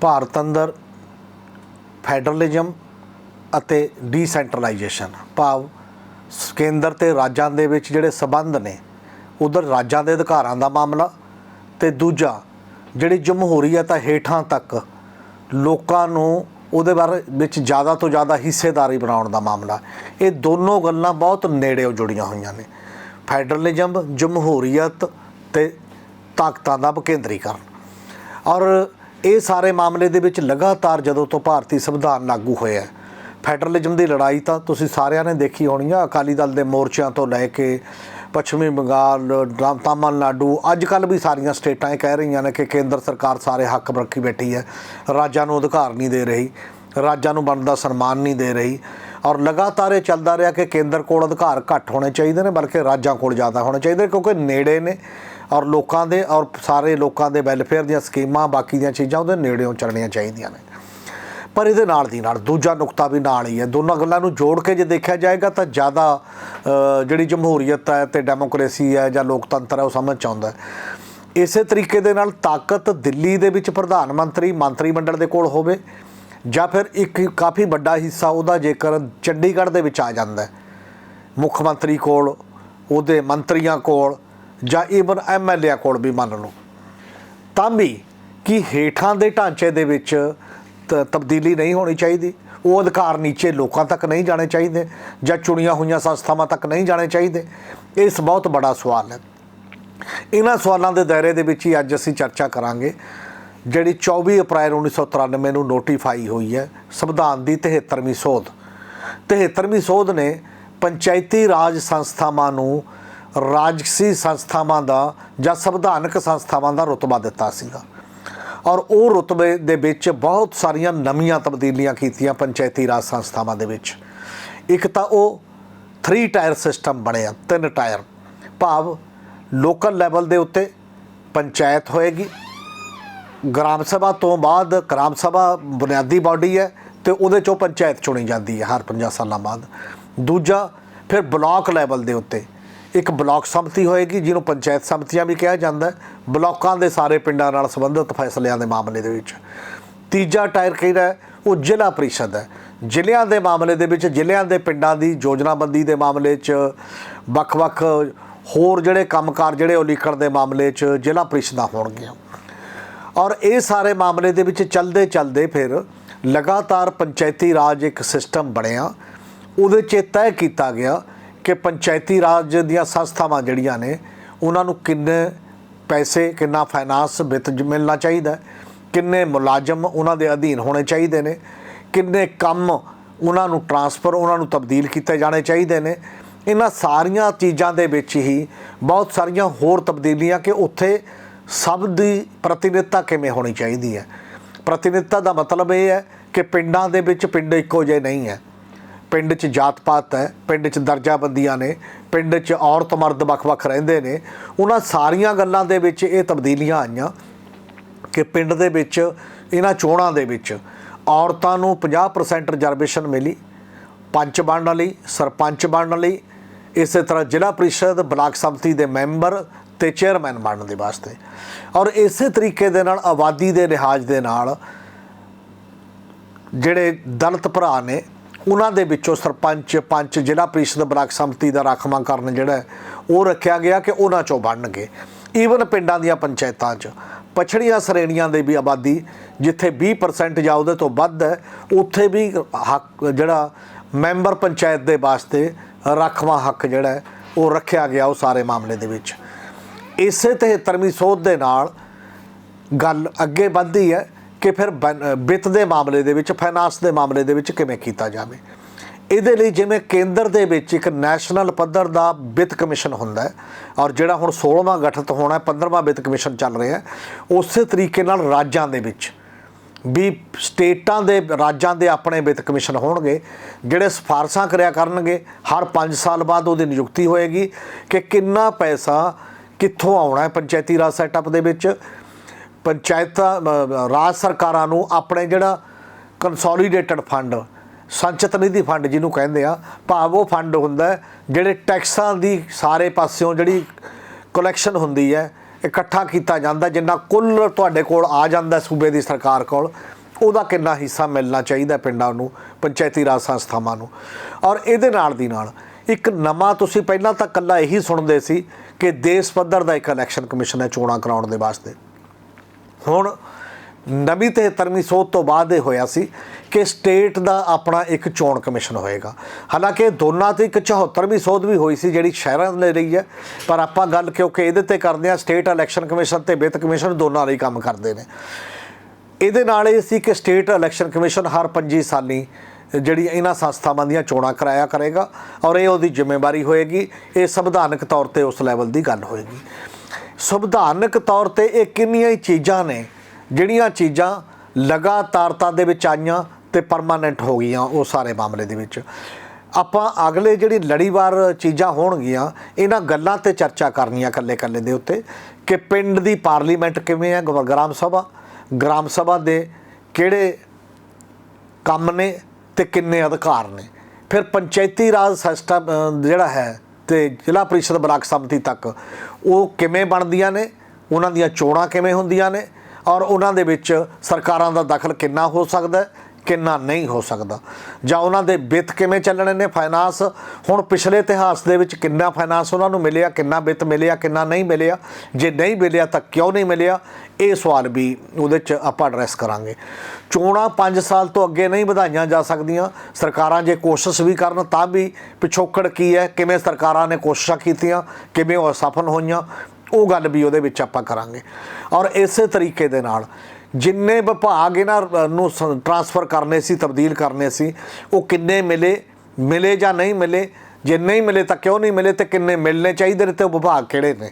ਭਾਰਤ ਅੰਦਰ ਫੈਡਰਲਿਜ਼ਮ ਅਤੇ ਡੀਸੈਂਟਰਲਾਈਜੇਸ਼ਨ ਭਾਵ ਕੇਂਦਰ ਤੇ ਰਾਜਾਂ ਦੇ ਵਿੱਚ ਜਿਹੜੇ ਸਬੰਧ ਨੇ, ਉਧਰ ਰਾਜਾਂ ਦੇ ਅਧਿਕਾਰਾਂ ਦਾ ਮਾਮਲਾ ਤੇ ਦੂਜਾ ਜਿਹੜੀ ਜਮਹੂਰੀਅਤ ਹੈ ਹੇਠਾਂ ਤੱਕ ਲੋਕਾਂ ਨੂੰ ਉਹਦੇ ਬਾਰੇ ਵਿੱਚ ਜ਼ਿਆਦਾ ਤੋਂ ਜ਼ਿਆਦਾ ਹਿੱਸੇਦਾਰੀ ਬਣਾਉਣ ਦਾ ਮਾਮਲਾ। ਇਹ ਦੋਨੋਂ ਗੱਲਾਂ ਬਹੁਤ ਨੇੜਿਓਂ ਜੁੜੀਆਂ ਹੋਈਆਂ ਨੇ। ਫੈਡਰਲਿਜ਼ਮ ਜਮਹੂਰੀਅਤ ਤੇ ਤਾਕਤਾਂ ਦਾ ਕੇਂਦਰੀਕਰਨ। ਔਰ ਇਹ ਸਾਰੇ ਮਾਮਲੇ ਦੇ ਵਿੱਚ ਲਗਾਤਾਰ ਜਦੋਂ ਤੋਂ ਭਾਰਤੀ ਸੰਵਿਧਾਨ ਲਾਗੂ ਹੋਇਆ ਹੈ, ਫੈਡਰਲਿਜ਼ਮ ਦੀ ਲੜਾਈ ਤਾਂ ਤੁਸੀਂ ਸਾਰਿਆਂ ਨੇ ਦੇਖੀ ਹੋਣੀ ਆ। ਅਕਾਲੀ ਦਲ ਦੇ ਮੋਰਚਿਆਂ ਤੋਂ ਲੈ ਕੇ ਪੱਛਮੀ ਬੰਗਾਲ ਤਾਮਿਲਨਾਡੂ ਅੱਜ ਕੱਲ ਵੀ ਸਾਰੀਆਂ ਸਟੇਟਾਂ ਇਹ ਕਹਿ ਰਹੀਆਂ ਨੇ ਕਿ ਕੇਂਦਰ ਸਰਕਾਰ ਸਾਰੇ ਹੱਕ ਰੱਖੀ ਬੈਠੀ ਹੈ। ਰਾਜਾਂ ਨੂੰ ਅਧਿਕਾਰ ਨਹੀਂ ਦੇ ਰਹੀ। ਰਾਜਾਂ ਨੂੰ ਬਣਦਾ ਸਨਮਾਨ ਨਹੀਂ ਦੇ ਰਹੀ। ਔਰ ਲਗਾਤਾਰ ਇਹ ਚੱਲਦਾ ਰਿਹਾ ਕਿ ਕੇਂਦਰ ਕੋਲ ਅਧਿਕਾਰ ਘੱਟ ਹੋਣੇ ਚਾਹੀਦੇ ਨੇ ਬਲਕਿ ਰਾਜਾਂ ਕੋਲ ਜ਼ਿਆਦਾ ਹੋਣੇ ਚਾਹੀਦੇ ਕਿਉਂਕਿ ਨੇੜੇ ਨੇ। ਔਰ ਲੋਕਾਂ ਦੇ ਔਰ ਸਾਰੇ ਲੋਕਾਂ ਦੇ ਵੈਲਫੇਅਰ ਦੀਆਂ ਸਕੀਮਾਂ ਬਾਕੀ ਦੀਆਂ ਚੀਜ਼ਾਂ ਉਹਦੇ ਨੇੜਿਓਂ ਚੱਲਣੀਆਂ ਚਾਹੀਦੀਆਂ ਨੇ। ਪਰ ਇਹਦੇ ਨਾਲ ਦੀ ਨਾਲ ਦੂਜਾ ਨੁਕਤਾ ਵੀ ਨਾਲ ਹੀ ਹੈ। ਦੋਨਾਂ ਗੱਲਾਂ ਨੂੰ ਜੋੜ ਕੇ ਜੇ ਦੇਖਿਆ ਜਾਏਗਾ ਤਾਂ ਜ਼ਿਆਦਾ ਜਿਹੜੀ ਜਮਹੂਰੀਅਤ ਹੈ ਤੇ ਡੈਮੋਕ੍ਰੇਸੀ ਹੈ ਜਾਂ ਲੋਕਤੰਤਰ ਹੈ ਉਹ ਸਮਝ 'ਚ ਆਉਂਦਾ ਇਸੇ ਤਰੀਕੇ ਦੇ ਨਾਲ ਤਾਕਤ ਦਿੱਲੀ ਦੇ ਵਿੱਚ ਪ੍ਰਧਾਨ ਮੰਤਰੀ ਮੰਤਰੀ ਮੰਡਲ ਦੇ ਕੋਲ ਹੋਵੇ ਜਾਂ ਫਿਰ ਇੱਕ ਕਾਫੀ ਵੱਡਾ ਹਿੱਸਾ ਉਹਦਾ ਜੇਕਰ ਚੰਡੀਗੜ੍ਹ ਦੇ ਵਿੱਚ ਆ ਜਾਂਦਾ ਹੈ। ਮੁੱਖ ਮੰਤਰੀ ਕੋਲ, ਉਹਦੇ ਮੰਤਰੀਆਂ ਕੋਲ ਜਾਂ ਈਵਨ ਐਮਐਲਏ ਕੋਲ ਵੀ ਮੰਨ ਲਓ। ਤਾਂ ਵੀ ਕਿ ਹੇਠਾਂ ਦੇ ਢਾਂਚੇ ਦੇ ਵਿੱਚ ਤਬਦੀਲੀ ਨਹੀਂ ਹੋਣੀ ਚਾਹੀਦੀ? ਉਹ ਅਧਿਕਾਰ ਨੀਚੇ ਲੋਕਾਂ ਤੱਕ ਨਹੀਂ ਜਾਣੇ ਚਾਹੀਦੇ ਜਾਂ ਚੁਣੀਆਂ ਹੋਈਆਂ ਸੰਸਥਾਵਾਂ ਤੱਕ ਨਹੀਂ ਜਾਣੇ ਚਾਹੀਦੇ? ਇਸ ਬਹੁਤ ਬੜਾ ਸਵਾਲ ਹੈ। ਇਹਨਾਂ ਸਵਾਲਾਂ ਦੇ ਦਾਇਰੇ ਦੇ ਵਿੱਚ ਹੀ ਅੱਜ ਅਸੀਂ ਚਰਚਾ ਕਰਾਂਗੇ, ਜਿਹੜੀ 24 ਅਪ੍ਰੈਲ 1993 ਨੂੰ ਨੋਟੀਫਾਈ ਹੋਈ ਹੈ, ਸੰਵਿਧਾਨ ਦੀ 73ਵੀਂ ਸੋਧ। 73ਵੀਂ ਸੋਧ ਨੇ ਪੰਚਾਇਤੀ ਰਾਜ ਸੰਸਥਾਵਾਂ ਨੂੰ ਰਾਜਸੀ ਸੰਸਥਾਵਾਂ ਦਾ ਜਾਂ ਸੰਵਿਧਾਨਕ ਸੰਸਥਾਵਾਂ ਦਾ ਰੁਤਬਾ ਦਿੱਤਾ ਸੀਗਾ। ਔਰ ਉਹ ਰੁਤਬੇ ਦੇ ਵਿੱਚ ਬਹੁਤ ਸਾਰੀਆਂ ਨਵੀਆਂ ਤਬਦੀਲੀਆਂ ਕੀਤੀਆਂ ਪੰਚਾਇਤੀ ਰਾਜ ਸੰਸਥਾਵਾਂ ਦੇ ਵਿੱਚ। ਇੱਕ ਤਾਂ ਉਹ 3 ਟਾਇਰ ਸਿਸਟਮ ਬਣਿਆ, ਤਿੰਨ ਟਾਇਰ ਭਾਵ ਲੋਕਲ ਲੈਵਲ ਦੇ ਉੱਤੇ ਪੰਚਾਇਤ ਹੋਏਗੀ। ਗ੍ਰਾਮ ਸਭਾ ਤੋਂ ਬਾਅਦ ਗ੍ਰਾਮ ਸਭਾ ਬੁਨਿਆਦੀ ਬਾਡੀ ਹੈ ਤੇ ਉਹਦੇ ਚੋਂ ਪੰਚਾਇਤ ਚੁਣੀ ਜਾਂਦੀ ਹੈ ਹਰ 50 ਸਾਲਾਂ ਬਾਅਦ। ਦੂਜਾ, ਫਿਰ ਬਲਾਕ ਲੈਵਲ ਦੇ ਉੱਤੇ ਇੱਕ ਬਲਾਕ ਸੰਮਤੀ ਹੋਏਗੀ, ਜਿਹਨੂੰ ਪੰਚਾਇਤ ਸੰਮਤੀਆਂ ਵੀ ਕਿਹਾ ਜਾਂਦਾ ਹੈ। ਬਲਾਕਾਂ ਦੇ ਸਾਰੇ ਪਿੰਡਾਂ ਨਾਲ ਸੰਬੰਧਿਤ ਫੈਸਲਿਆਂ ਦੇ ਮਾਮਲੇ ਦੇ ਵਿੱਚ। ਤੀਜਾ ਟਾਇਰ ਕਿਹੜਾ ਉਹ ਜ਼ਿਲ੍ਹਾ ਪ੍ਰੀਸ਼ਦ ਹੈ। ਜ਼ਿਲ੍ਹਿਆਂ ਦੇ ਮਾਮਲੇ ਦੇ ਵਿੱਚ, ਜ਼ਿਲ੍ਹਿਆਂ ਦੇ ਪਿੰਡਾਂ ਦੀ ਯੋਜਨਾਬੰਦੀ ਦੇ ਮਾਮਲੇ 'ਚ ਵੱਖ-ਵੱਖ ਹੋਰ ਜਿਹੜੇ ਕੰਮਕਾਰ ਜਿਹੜੇ ਉਹ ਲਿਖਣ ਦੇ ਮਾਮਲੇ 'ਚ ਜ਼ਿਲ੍ਹਾ ਪ੍ਰੀਸ਼ਦਾਂ ਹੋਣਗੀਆਂ। ਔਰ ਇਹ ਸਾਰੇ ਮਾਮਲੇ ਦੇ ਵਿੱਚ ਚੱਲਦੇ ਚਲਦੇ ਫਿਰ ਲਗਾਤਾਰ ਪੰਚਾਇਤੀ ਰਾਜ ਇੱਕ ਸਿਸਟਮ ਬਣਿਆ। ਉਹਦੇ 'ਚ ਇਹ ਤੈਅ ਕੀਤਾ ਗਿਆ ਕਿ ਪੰਚਾਇਤੀ ਰਾਜ ਦੀਆਂ ਸੰਸਥਾਵਾਂ ਜਿਹੜੀਆਂ ਨੇ, ਉਹਨਾਂ ਨੂੰ ਕਿੰਨੇ ਪੈਸੇ, ਕਿੰਨਾ ਫਾਈਨਾਂਸ ਵਿੱਤ ਮਿਲਣਾ ਚਾਹੀਦਾ ਕਿੰਨੇ ਮੁਲਾਜ਼ਮ ਉਹਨਾਂ ਦੇ ਅਧੀਨ ਹੋਣੇ ਚਾਹੀਦੇ ਨੇ, ਕਿੰਨੇ ਕੰਮ ਉਹਨਾਂ ਨੂੰ ਟਰਾਂਸਫਰ ਉਹਨਾਂ ਨੂੰ ਤਬਦੀਲ ਕੀਤੇ ਜਾਣੇ ਚਾਹੀਦੇ ਨੇ। ਇਹਨਾਂ ਸਾਰੀਆਂ ਚੀਜ਼ਾਂ ਦੇ ਵਿੱਚ ਹੀ ਬਹੁਤ ਸਾਰੀਆਂ ਹੋਰ ਤਬਦੀਲੀਆਂ ਕਿ ਉੱਥੇ ਸਭ ਦੀ ਪ੍ਰਤੀਨਿਧਤਾ ਕਿਵੇਂ ਹੋਣੀ ਚਾਹੀਦੀ ਹੈ। ਪ੍ਰਤੀਨਿਧਤਾ ਦਾ ਮਤਲਬ ਇਹ ਹੈ ਕਿ ਪਿੰਡਾਂ ਦੇ ਵਿੱਚ ਪਿੰਡ ਇੱਕੋ ਜਿਹੇ ਨਹੀਂ ਹੈ। ਪਿੰਡ 'ਚ ਜਾਤ ਪਾਤ ਹੈ, ਪਿੰਡ 'ਚ ਦਰਜਾਬੰਦੀਆਂ ਨੇ, ਪਿੰਡ 'ਚ ਔਰਤ ਮਰਦ ਵੱਖ-ਵੱਖ ਰਹਿੰਦੇ ਨੇ। ਉਹਨਾਂ ਸਾਰੀਆਂ ਗੱਲਾਂ ਦੇ ਵਿੱਚ ਇਹ ਤਬਦੀਲੀਆਂ ਆਈਆਂ ਕਿ ਪਿੰਡ ਦੇ ਵਿੱਚ, ਇਹਨਾਂ ਚੋਣਾਂ ਦੇ ਵਿੱਚ ਔਰਤਾਂ ਨੂੰ 50% ਰਿਜ਼ਰਵੇਸ਼ਨ ਮਿਲੀ, ਪੰਚ ਬਣਨ ਲਈ, ਸਰਪੰਚ ਬਣਨ ਲਈ। ਇਸੇ ਤਰ੍ਹਾਂ ਜ਼ਿਲ੍ਹਾ ਪ੍ਰੀਸ਼ਦ ਬਲਾਕ ਸੰਮਤੀ ਦੇ ਮੈਂਬਰ ਤੇ ਚੇਅਰਮੈਨ ਬਣਨ ਦੇ ਵਾਸਤੇ। ਔਰ ਇਸੇ ਤਰੀਕੇ ਦੇ ਨਾਲ ਆਬਾਦੀ ਦੇ ਲਿਹਾਜ਼ ਦੇ ਨਾਲ ਜਿਹੜੇ ਦਲਿਤ ਭਰਾ ਨੇ ਉਹਨਾਂ ਦੇ ਵਿੱਚੋਂ ਸਰਪੰਚ, ਪੰਚ, ਜ਼ਿਲ੍ਹਾ ਪ੍ਰੀਸ਼ਦ ਬਲਾਕ ਸੰਮਤੀ ਦਾ ਰਾਖਵਾਂ ਕਰਨ ਜਿਹੜਾ ਉਹ ਰੱਖਿਆ ਗਿਆ ਕਿ ਉਹਨਾਂ ਚੋਂ ਬਣਨਗੇ। ਈਵਨ ਪਿੰਡਾਂ ਦੀਆਂ ਪੰਚਾਇਤਾਂ 'ਚ। ਪਛੜੀਆਂ ਸ਼੍ਰੇਣੀਆਂ ਦੇ ਵੀ ਆਬਾਦੀ, ਜਿੱਥੇ 20% ਜਾਂ ਉਹਦੇ ਤੋਂ ਵੱਧ ਹੈ, ਉੱਥੇ ਵੀ ਹੱਕ, ਜਿਹੜਾ ਮੈਂਬਰ ਪੰਚਾਇਤ ਦੇ ਵਾਸਤੇ ਰਾਖਵਾਂ ਹੱਕ ਜਿਹੜਾ ਉਹ ਰੱਖਿਆ ਗਿਆ ਉਹ ਸਾਰੇ ਮਾਮਲੇ ਦੇ ਵਿੱਚ। ਇਸੇ 73ਵੀਂ ਸੋਧ ਦੇ ਨਾਲ ਗੱਲ ਅੱਗੇ ਵੱਧਦੀ ਹੈ। ਕਿ ਫਿਰ ਬਨ- ਵਿੱਤ ਦੇ ਮਾਮਲੇ ਦੇ ਵਿੱਚ ਫਾਈਨਾਂਸ ਦੇ ਮਾਮਲੇ ਦੇ ਵਿੱਚ ਕਿਵੇਂ ਕੀਤਾ ਜਾਵੇ? ਇਹਦੇ ਲਈ ਜਿਵੇਂ ਕੇਂਦਰ ਦੇ ਵਿੱਚ ਇੱਕ ਨੈਸ਼ਨਲ ਪੱਧਰ ਦਾ ਵਿੱਤ ਕਮਿਸ਼ਨ ਹੁੰਦਾ ਹੈ ਔਰ ਜਿਹੜਾ ਹੁਣ 16ਵਾਂ ਗਠਿਤ ਹੋਣਾ ਹੈ 15ਵਾਂ ਵਿੱਤ ਕਮਿਸ਼ਨ ਚੱਲ ਰਿਹਾ ਉਸੇ ਤਰੀਕੇ ਨਾਲ ਰਾਜਾਂ ਦੇ ਵਿੱਚ ਵੀ ਸਟੇਟਾਂ ਦੇ, ਰਾਜਾਂ ਦੇ ਆਪਣੇ ਵਿੱਤ ਕਮਿਸ਼ਨ ਹੋਣਗੇ, ਜਿਹੜੇ ਸਿਫਾਰਸ਼ਾਂ ਕਰਿਆ ਕਰਨਗੇ, ਹਰ 5 ਸਾਲ ਬਾਅਦ ਉਹਦੀ ਨਿਯੁਕਤੀ ਹੋਏਗੀ ਕਿ ਕਿੰਨਾ ਪੈਸਾ ਕਿੱਥੋਂ ਆਉਣਾ ਹੈ, ਪੰਚਾਇਤੀ ਰਾਜ ਸੈਟਅਪ ਦੇ ਵਿੱਚ ਪੰਚਾਇਤਾਂ ਰਾਜ ਸਰਕਾਰਾਂ ਨੂੰ ਆਪਣੇ ਜਿਹੜਾ ਕੰਸੋਲੀਡੇਟਡ ਫੰਡ ਸੰਚਿਤ ਨਿਧੀ ਫੰਡ ਜਿਹਨੂੰ ਕਹਿੰਦੇ ਆ, ਭਾਵ ਉਹ ਫੰਡ ਹੁੰਦਾ ਜਿਹੜੇ ਟੈਕਸਾਂ ਦੀ ਸਾਰੇ ਪਾਸਿਓਂ ਜਿਹੜੀ ਕਲੈਕਸ਼ਨ ਹੁੰਦੀ ਹੈ, ਇਕੱਠਾ ਕੀਤਾ ਜਾਂਦਾ, ਜਿੰਨਾ ਕੁੱਲ ਤੁਹਾਡੇ ਕੋਲ ਆ ਜਾਂਦਾ ਸੂਬੇ ਦੀ ਸਰਕਾਰ ਕੋਲ, ਉਹਦਾ ਕਿੰਨਾ ਹਿੱਸਾ ਮਿਲਣਾ ਚਾਹੀਦਾ ਪਿੰਡਾਂ ਨੂੰ, ਪੰਚਾਇਤੀ ਰਾਜ ਸੰਸਥਾਵਾਂ ਨੂੰ। ਔਰ ਇਹਦੇ ਨਾਲ ਦੀ ਨਾਲ, ਇੱਕ ਨਵਾਂ ਤੁਸੀਂ ਪਹਿਲਾਂ ਤਾਂ ਕੱਲਾ ਇਹੀ ਸੁਣਦੇ ਸੀ ਕਿ ਦੇਸ਼ ਪੱਧਰ ਦਾ ਇੱਕ ਇਲੈਕਸ਼ਨ ਕਮਿਸ਼ਨ ਹੈ ਚੋਣਾਂ ਕਰਾਉਣ ਦੇ ਵਾਸਤੇ। ਹੁਣ ਨਵੀਂ ਤੇ ਤਰਮੀ ਸੋਧ ਤੋਂ ਬਾਅਦ ਇਹ ਹੋਇਆ ਸੀ ਕਿ ਸਟੇਟ ਦਾ ਆਪਣਾ ਇੱਕ ਚੋਣ ਕਮਿਸ਼ਨ ਹੋਏਗਾ। ਹਾਲਾਂਕਿ ਦੋਨਾਂ ਤੇ ਇੱਕ 74ਵੀਂ ਸੋਧ ਵੀ ਹੋਈ ਸੀ ਜਿਹੜੀ ਸ਼ਹਿਰਾਂ ਲਈ ਰਹੀ ਹੈ, ਪਰ ਆਪਾਂ ਗੱਲ ਕਿਉਂਕਿ ਇਹਦੇ ਤੇ ਕਰਦੇ ਆ ਸਟੇਟ ਇਲੈਕਸ਼ਨ ਕਮਿਸ਼ਨ ਤੇ ਵਿੱਤ ਕਮਿਸ਼ਨ ਦੋਨਾਂ ਲਈ ਕੰਮ ਕਰਦੇ ਨੇ। ਇਹਦੇ ਨਾਲ ਇਹ ਸੀ ਕਿ ਸਟੇਟ ਇਲੈਕਸ਼ਨ ਕਮਿਸ਼ਨ ਹਰ 25 ਸਾਲੀ ਜਿਹੜੀ ਇਹਨਾਂ ਸੰਸਥਾਵਾਂ ਦੀਆਂ ਚੋਣਾਂ ਕਰਾਇਆ ਕਰੇਗਾ ਔਰ ਇਹ ਉਹਦੀ ਜ਼ਿੰਮੇਵਾਰੀ ਹੋਏਗੀ, ਇਹ ਸੰਵਿਧਾਨਕ ਤੌਰ ਤੇ ਉਸ ਲੈਵਲ ਦੀ ਗੱਲ ਹੋਏਗੀ। ਸੰਵਿਧਾਨਕ ਤੌਰ ਤੇ ਇਹ ਕਿੰਨੀਆਂ ਹੀ ਚੀਜ਼ਾਂ ਨੇ, ਜਿਹੜੀਆਂ ਚੀਜ਼ਾਂ ਲਗਾਤਾਰਤਾ ਦੇ ਵਿੱਚ ਆਈਆਂ ਤੇ ਪਰਮਾਨੈਂਟ ਹੋ ਗਈਆਂ ਉਹ ਸਾਰੇ ਮਾਮਲੇ ਦੇ ਵਿੱਚ। ਆਪਾਂ ਅਗਲੇ ਜਿਹੜੀ ਲੜੀਵਾਰ ਚੀਜ਼ਾਂ ਹੋਣਗੀਆਂ, ਇਹਨਾਂ ਗੱਲਾਂ ਤੇ ਚਰਚਾ ਕਰਨੀਆਂ ਕੱਲੇ-ਕੱਲੇ ਦੇ ਉੱਤੇ ਕਿ ਪਿੰਡ ਦੀ ਪਾਰਲੀਮੈਂਟ ਕਿਵੇਂ ਹੈ ਗ੍ਰਾਮ ਸਭਾ। ਗ੍ਰਾਮ ਸਭਾ ਦੇ ਕਿਹੜੇ ਕੰਮ ਨੇ ਤੇ ਕਿੰਨੇ ਅਧਿਕਾਰ ਨੇ। ਫਿਰ ਪੰਚਾਇਤੀ ਰਾਜ ਸਿਸਟਮ ਜਿਹੜਾ ਹੈ ਤੇ ਜ਼ਿਲ੍ਹਾ ਪ੍ਰੀਸ਼ਦ ਬਲਾਕ ਸੰਮਤੀ ਤੱਕ ਉਹ ਕਿਵੇਂ ਬਣਦੀਆਂ ਨੇ, ਉਹਨਾਂ ਦੀਆਂ ਚੋਣਾਂ ਕਿਵੇਂ ਹੁੰਦੀਆਂ ਨੇ ਔਰ ਉਹਨਾਂ ਦੇ ਵਿੱਚ ਸਰਕਾਰਾਂ ਦਾ ਦਖਲ ਕਿੰਨਾ ਹੋ ਸਕਦਾ ਹੈ? ਕਿੰਨਾ ਨਹੀਂ ਹੋ ਸਕਦਾ। ਜਾਂ ਉਹਨਾਂ ਦੇ ਵਿੱਤ ਕਿਵੇਂ ਚੱਲਣੇ ਨੇ ਫਾਈਨਾਂਸ ਹੁਣ ਪਿਛਲੇ ਇਤਿਹਾਸ ਦੇ ਵਿੱਚ ਕਿੰਨਾ ਫਾਈਨਾਂਸ ਉਹਨਾਂ ਨੂੰ ਮਿਲਿਆ, ਕਿੰਨਾ ਵਿੱਤ ਮਿਲਿਆ, ਕਿੰਨਾ ਨਹੀਂ ਮਿਲਿਆ? ਜੇ ਨਹੀਂ ਮਿਲਿਆ ਤਾਂ ਕਿਉਂ ਨਹੀਂ ਮਿਲਿਆ? ਇਹ ਸਵਾਲ ਵੀ ਉਹਦੇ 'ਚ ਆਪਾਂ ਐਡਰੈਸ ਕਰਾਂਗੇ। ਚੋਣਾਂ 5 ਸਾਲ ਤੋਂ ਅੱਗੇ ਨਹੀਂ ਵਧਾਈਆਂ ਜਾ ਸਕਦੀਆਂ। ਸਰਕਾਰਾਂ ਜੇ ਕੋਸ਼ਿਸ਼ ਵੀ ਕਰਨ ਤਾਂ ਵੀ ਪਿਛੋਕੜ ਕੀ ਹੈ? ਕਿਵੇਂ ਸਰਕਾਰਾਂ ਨੇ ਕੋਸ਼ਿਸ਼ਾਂ ਕੀਤੀਆਂ? ਕਿਵੇਂ ਉਹ ਅਸਫਲ ਹੋਈਆਂ? ਉਹ ਗੱਲ ਵੀ ਉਹਦੇ ਵਿੱਚ ਆਪਾਂ ਕਰਾਂਗੇ। ਔਰ ਇਸੇ ਤਰੀਕੇ ਦੇ ਨਾਲ ਜਿੰਨੇ ਵਿਭਾਗ ਇਹਨਾਂ ਨੂੰ ਟ੍ਰਾਂਸਫਰ ਕਰਨੇ ਸੀ ਤਬਦੀਲ ਕਰਨੇ ਸੀ ਉਹ ਕਿੰਨੇ ਮਿਲੇ ਮਿਲੇ ਜਾਂ ਨਹੀਂ ਮਿਲੇ ਜੇ ਨਹੀਂ ਮਿਲੇ ਤਾਂ ਕਿਉਂ ਨਹੀਂ ਮਿਲੇ ਤੇ ਕਿੰਨੇ ਮਿਲਣੇ ਚਾਹੀਦੇ ਨੇ ਤੇ ਉਹ ਵਿਭਾਗ ਕਿਹੜੇ ਨੇ?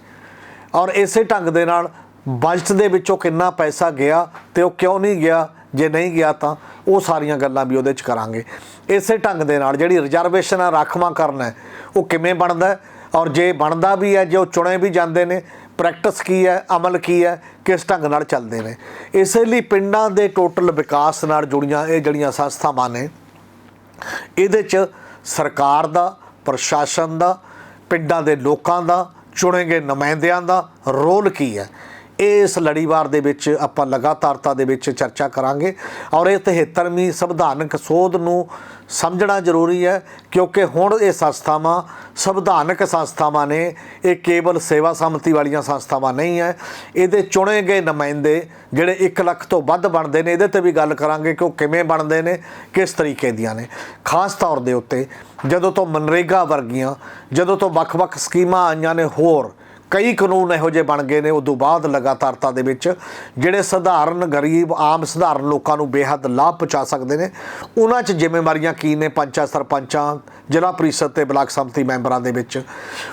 ਔਰ ਇਸੇ ਢੰਗ ਦੇ ਨਾਲ ਬਜਟ ਦੇ ਵਿੱਚੋਂ ਕਿੰਨਾ ਪੈਸਾ ਗਿਆ ਤੇ ਉਹ ਕਿਉਂ ਨਹੀਂ ਗਿਆ ਜੇ ਨਹੀਂ ਗਿਆ ਤਾਂ ਉਹ ਸਾਰੀਆਂ ਗੱਲਾਂ ਵੀ ਉਹਦੇ ਚ ਕਰਾਂਗੇ। ਇਸੇ ਢੰਗ ਦੇ ਨਾਲ ਜਿਹੜੀ ਰਿਜ਼ਰਵੇਸ਼ਨ ਆ ਰਾਖਵਾਂ ਕਰਨਾ ਹੈ, ਉਹ ਕਿਵੇਂ ਬਣਦਾ ਔਰ ਜੇ ਬਣਦਾ ਵੀ ਹੈ ਜੇ ਉਹ ਚੁਣੇ ਵੀ ਜਾਂਦੇ ਨੇ ਪ੍ਰੈਕਟਿਸ ਕੀ ਹੈ, ਅਮਲ ਕੀ ਹੈ, ਕਿਸ ਢੰਗ ਨਾਲ ਚੱਲਦੇ ਨੇ। ਇਸੇ ਲਈ ਪਿੰਡਾਂ ਦੇ ਟੋਟਲ ਵਿਕਾਸ ਨਾਲ ਜੁੜੀਆਂ ਇਹ ਜਿਹੜੀਆਂ ਸੰਸਥਾਵਾਂ ਨੇ, ਇਹਦੇ 'ਚ ਸਰਕਾਰ ਦਾ, ਪ੍ਰਸ਼ਾਸਨ ਦਾ, ਪਿੰਡਾਂ ਦੇ ਲੋਕਾਂ ਦਾ, ਚੁਣੇ ਗਏ ਨੁਮਾਇੰਦਿਆਂ ਦਾ ਰੋਲ ਕੀ ਹੈ। ਇਸ ਲੜੀਵਾਰ ਦੇ ਵਿੱਚ ਆਪਾਂ ਲਗਾਤਾਰਤਾ ਦੇ ਵਿੱਚ ਚਰਚਾ ਕਰਾਂਗੇ ਔਰ ਇਹ 73ਵੀਂ ਸੰਵਿਧਾਨਕ ਸੋਧ ਨੂੰ ਸਮਝਣਾ ਜ਼ਰੂਰੀ ਹੈ, ਕਿਉਂਕਿ ਹੁਣ ਇਹ ਸੰਸਥਾਵਾਂ, ਸੰਵਿਧਾਨਕ ਸੰਸਥਾਵਾਂ ਨੇ, ਇਹ ਕੇਵਲ ਸੇਵਾ ਸੰਮਤੀ ਵਾਲੀਆਂ ਸੰਸਥਾਵਾਂ ਨਹੀਂ ਹੈ, ਇਹਦੇ ਚੁਣੇ ਗਏ ਨੁਮਾਇੰਦੇ ਜਿਹੜੇ 1 ਲੱਖ ਤੋਂ ਵੱਧ ਬਣਦੇ ਨੇ, ਇਹਦੇ ਤੇ ਵੀ ਗੱਲ ਕਰਾਂਗੇ ਕਿ ਉਹ ਕਿਵੇਂ ਬਣਦੇ ਨੇ, ਕਿਸ ਤਰੀਕੇ ਦੀਆਂ ਨੇ। ਖਾਸ ਤੌਰ ਦੇ ਉੱਤੇ ਜਦੋਂ ਤੋਂ ਮਨਰੇਗਾ ਵਰਗੀਆਂ, ਜਦੋਂ ਤੋਂ ਵੱਖ-ਵੱਖ ਸਕੀਮਾਂ ਆਈਆਂ ਨੇ ਹੋਰ ਕਈ ਕਾਨੂੰਨ ਇਹੋ ਜਿਹੇ ਬਣ ਗਏ ਨੇ ਉਦੋਂ ਬਾਅਦ ਲਗਾਤਾਰਤਾ ਦੇ ਵਿੱਚ ਜਿਹੜੇ ਸਧਾਰਨ ਗਰੀਬ, ਆਮ ਸਧਾਰਨ ਲੋਕਾਂ ਨੂੰ ਬੇਹੱਦ ਲਾਭ ਪਹੁੰਚਾ ਸਕਦੇ ਨੇ। ਉਹਨਾਂ 'ਚ ਜ਼ਿੰਮੇਵਾਰੀਆਂ ਕੀ ਨੇ? ਪੰਚਾਂ, ਸਰਪੰਚਾਂ, ਜ਼ਿਲ੍ਹਾ ਪ੍ਰੀਸ਼ਦ ਤੇ ਬਲਾਕ ਸੰਮਤੀ ਮੈਂਬਰਾਂ ਦੇ ਵਿੱਚ।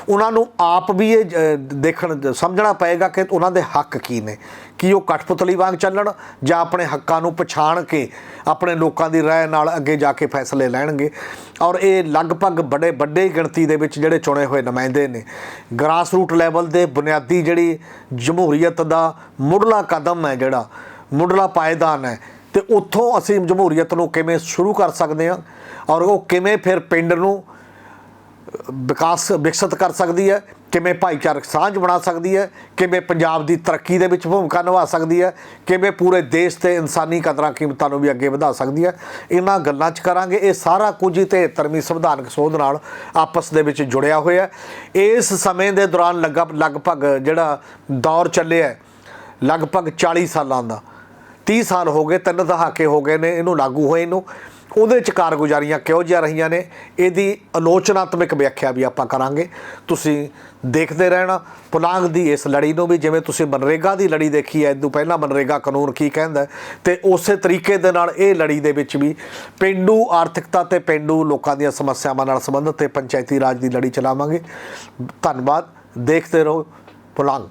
ਉਹਨਾਂ ਨੂੰ ਆਪ ਵੀ ਇਹ ਦੇਖਣ ਸਮਝਣਾ ਪਏਗਾ ਕਿ ਉਹਨਾਂ ਦੇ ਹੱਕ ਕੀ ਨੇ। ਕਿ ਉਹ ਕਠਪੁਤਲੀ ਵਾਂਗ ਚੱਲਣ ਜਾਂ ਆਪਣੇ ਹੱਕਾਂ ਨੂੰ ਪਛਾਣ ਕੇ ਆਪਣੇ ਲੋਕਾਂ ਦੀ ਰਾਏ ਨਾਲ ਅੱਗੇ ਜਾ ਕੇ ਫੈਸਲੇ ਲੈਣਗੇ। ਔਰ ਇਹ ਲਗਭਗ ਬੜੇ ਵੱਡੇ ਗਿਣਤੀ ਦੇ ਵਿੱਚ ਜਿਹੜੇ ਚੁਣੇ ਹੋਏ ਨੁਮਾਇੰਦੇ ਨੇ। ਗ੍ਰਾਸ ਰੂਟ ਲੈਵਲ ਦੇ ਬੁਨਿਆਦੀ ਜਿਹੜੀ ਜਮਹੂਰੀਅਤ ਦਾ ਮੁੱਢਲਾ ਕਦਮ ਹੈ ਜਿਹੜਾ, ਮੁੱਢਲਾ ਪਾਇਦਾਨ ਹੈ, ਤੇ ਉੱਥੋਂ ਅਸੀਂ ਜਮਹੂਰੀਅਤ ਨੂੰ ਕਿਵੇਂ ਸ਼ੁਰੂ ਕਰ ਸਕਦੇ ਹਾਂ ਔਰ ਉਹ ਕਿਵੇਂ ਫਿਰ ਪਿੰਡ ਨੂੰ ਵਿਕਾਸ ਵਿਕਸਿਤ ਕਰ ਸਕਦੀ ਹੈ, ਕਿਵੇਂ ਭਾਈਚਾਰਕ ਸਾਂਝ ਬਣਾ ਸਕਦੀ ਹੈ, ਕਿਵੇਂ ਪੰਜਾਬ ਦੀ ਤਰੱਕੀ ਦੇ ਵਿੱਚ ਭੂਮਿਕਾ ਨਿਭਾ ਸਕਦੀ ਹੈ, ਕਿਵੇਂ ਪੂਰੇ ਦੇਸ਼ ਤੇ ਇਨਸਾਨੀ ਕਦਰਾਂ ਕੀਮਤਾਂ ਨੂੰ ਵੀ ਅੱਗੇ ਵਧਾ ਸਕਦੀ ਹੈ, ਇਹਨਾਂ ਗੱਲਾਂ 'ਚ ਕਰਾਂਗੇ। ਇਹ ਸਾਰਾ ਕੁਝ ਹੀ 73ਵੀਂ ਸੰਵਿਧਾਨਕ ਸੋਧ ਨਾਲ ਆਪਸ ਦੇ ਵਿੱਚ ਜੁੜਿਆ ਹੋਇਆ ਇਸ ਸਮੇਂ ਦੇ ਦੌਰਾਨ ਲੱਗਾ ਲਗਭਗ ਜਿਹੜਾ ਦੌਰ ਚੱਲਿਆ ਲਗਭਗ 40 ਸਾਲਾਂ ਦਾ 30 ਸਾਲ ਹੋ ਗਏ, ਤਿੰਨ ਦਹਾਕੇ ਹੋ ਗਏ ਨੇ ਇਹਨੂੰ ਲਾਗੂ ਹੋਏ ਨੂੰ। ਉਹਦੇ ਚ ਕਾਰਗੁਜ਼ਾਰੀਆਂ ਕਿਉਂ ਜਾ ਰਹੀਆਂ ਨੇ? ਇਹਦੀ ਆਲੋਚਨਾਤਮਕ ਵਿਆਖਿਆ ਵੀ ਆਪਾਂ ਕਰਾਂਗੇ। ਤੁਸੀਂ ਦੇਖਦੇ ਰਹਿਣਾ। ਪੁਲਾਂਗ ਦੀ ਇਸ ਲੜੀ ਨੂੰ ਵੀ ਜਿਵੇਂ ਤੁਸੀਂ ਮਨਰੇਗਾ ਦੀ ਲੜੀ ਦੇਖੀ ਹੈ ਇਦੋਂ ਪਹਿਲਾਂ ਮਨਰੇਗਾ ਕਾਨੂੰਨ ਕੀ ਕਹਿੰਦਾ ਹੈ, ਤੇ ਉਸੇ ਤਰੀਕੇ ਦੇ ਨਾਲ ਇਹ ਲੜੀ ਦੇ ਵਿੱਚ ਵੀ ਪਿੰਡੂ ਆਰਥਿਕਤਾ ਤੇ ਪਿੰਡੂ ਲੋਕਾਂ ਦੀਆਂ ਸਮੱਸਿਆਵਾਂ ਨਾਲ ਸੰਬੰਧਿਤ ਤੇ ਪੰਚਾਇਤੀ ਰਾਜ ਦੀ ਲੜੀ ਚਲਾਵਾਂਗੇ। ਧੰਨਵਾਦ। ਦੇਖਦੇ ਰਹੋ। ਪੁਲਾਂਗ।